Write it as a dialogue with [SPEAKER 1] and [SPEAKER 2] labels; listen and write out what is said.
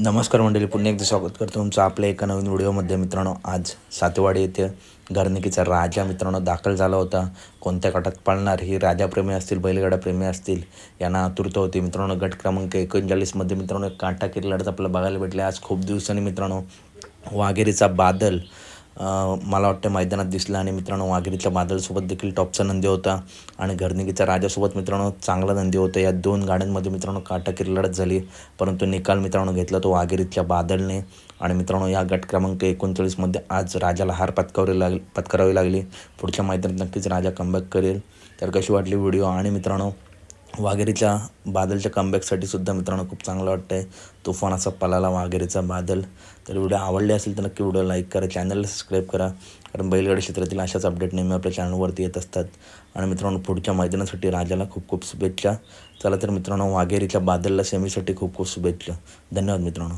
[SPEAKER 1] नमस्कार मंडळी पुन्हा एकदा स्वागत करतो तुमचं आपल्या एका नवीन व्हिडिओमध्ये. मित्रांनो आज सातेवाडी येथे घरनिकीचा राजा मित्रांनो दाखल झाला होता. कोणत्या गटात पाळणार? ही राजाप्रेमी असतील बैलगाडाप्रेमी असतील यांना आतुरता होती. मित्रांनो गट क्रमांक एकोणचाळीसमध्ये मित्रांनो एक कांटाकीर लढत आपल्याला बघायला भेटले. आज खूप दिवसांनी मित्रांनो वाघेरीचा बादल मला वाटतं मैदानात दिसला आणि मित्रांनो वाघिरीतल्या बादलसोबत देखील टॉपचा नंदी होता आणि घरनिकीच्या राजासोबत मित्रांनो चांगला नंदी होता. या दोन गाड्यांमध्ये मित्रांनो काटाकीर लढत झाली. परंतु निकाल मित्रांनो घेतला तो वाघिरीतल्या बादलने. आणि मित्रांनो या गट क्रमांक एकोणचाळीसमध्ये आज राजाला हार पत्करावी लाग पत्करावी लागली. पुढच्या मैदानात नक्कीच राजा कमबॅक करेल. तर कशी वाटली व्हिडिओ आणि मित्रांनो वाघेरीच्या बादलच्या कमबॅकसाठी सुद्धा मित्रांनो खूप चांगलं वाटतं आहे तुफान असा पलाला वाघेरीचा बादल. तर व्हिडिओ आवडले असेल तर नक्की व्हिडिओ लाईक करा चॅनलला सबस्क्राईब करा. कारण बैलगाडी क्षेत्रातील अशाच अपडेट नेहमी आपल्या चॅनलवरती येत असतात. आणि मित्रांनो पुढच्या मैदानासाठी राजाला खूप खूप शुभेच्छा. चला तर मित्रांनो वाघेरीच्या बादलला सेमीसाठी खूप खूप शुभेच्छा. धन्यवाद मित्रांनो.